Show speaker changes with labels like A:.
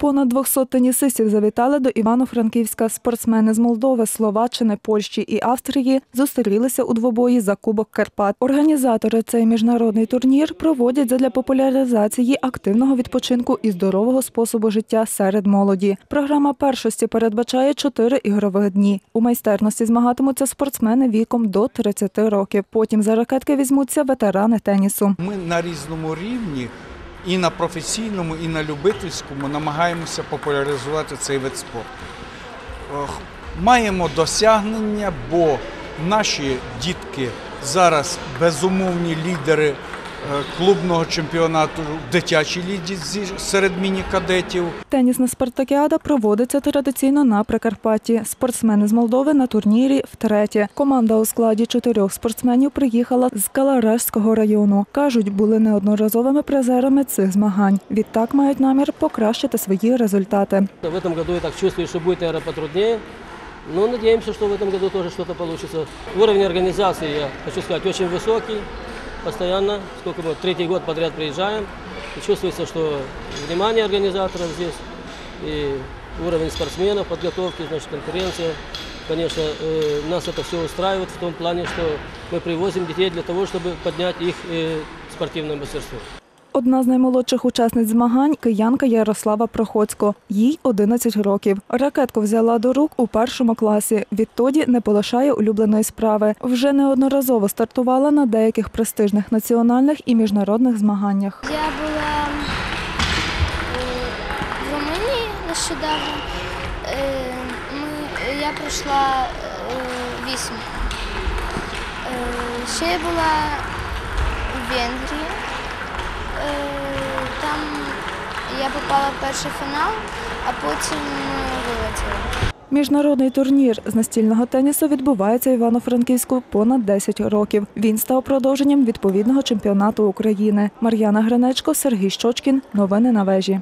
A: Понад 200 тенісистів завітали до Івано-Франківська. Спортсмени з Молдови, Словаччини, Польщі і Австрії зустрілися у двобої за Кубок Карпат. Організатори цей міжнародний турнір проводять задля популяризації активного відпочинку і здорового способу життя серед молоді. Програма першості передбачає чотири ігрових дні. У майстерності змагатимуться спортсмени віком до 30 років. Потім за ракетки візьмуться ветерани тенісу.
B: Ми на різному рівні, і на професійному, і на любительському намагаємося популяризувати цей вид спорту. Маємо досягнення, бо наші дітки зараз безумовні лідери клубного чемпіонату в дитячій лізі зі- серед міні-кадетів.
A: Тенісна спартакіада проводиться традиційно на Прикарпатті. Спортсмени з Молдови на турнірі втретє. Команда у складі чотирьох спортсменів приїхала з Каларешського району. Кажуть, були неодноразовими призерами цих змагань. Відтак мають намір покращити свої результати.
C: В этом году я так чувствую, что будет, наверное, потруднее. Но надеемся, что в этом году тоже что-то получится. Уровень организации, я хочу сказать, очень высокий. Постоянно, сколько мы, третий год подряд приезжаем. И чувствуется, что внимание организаторов здесь и уровень спортсменов, подготовки, значит, конкуренция. Конечно, э, нас это все устраивает в том плане, что мы привозим детей для того, чтобы поднять их э, спортивное мастерство.
A: Одна з наймолодших учасниць змагань киянка Ярослава Проходько. Їй 11 років. Ракетку взяла до рук у першому класі. Відтоді не полишає улюбленої справи. Вже неодноразово стартувала на деяких престижних національних і міжнародних змаганнях.
D: Я була е, в Румунії нещодавно. Е, я пройшла е, вісім. Ще я була в Венгрії. Я попала в перший фінал, а потім е, вилетіла.
A: Міжнародний турнір з настільного тенісу відбувається в Івано-Франківську понад 10 років. Він став продовженням відповідного чемпіонату України. Мар'яна Гринечко, Сергій Щочкін. Новини на вежі.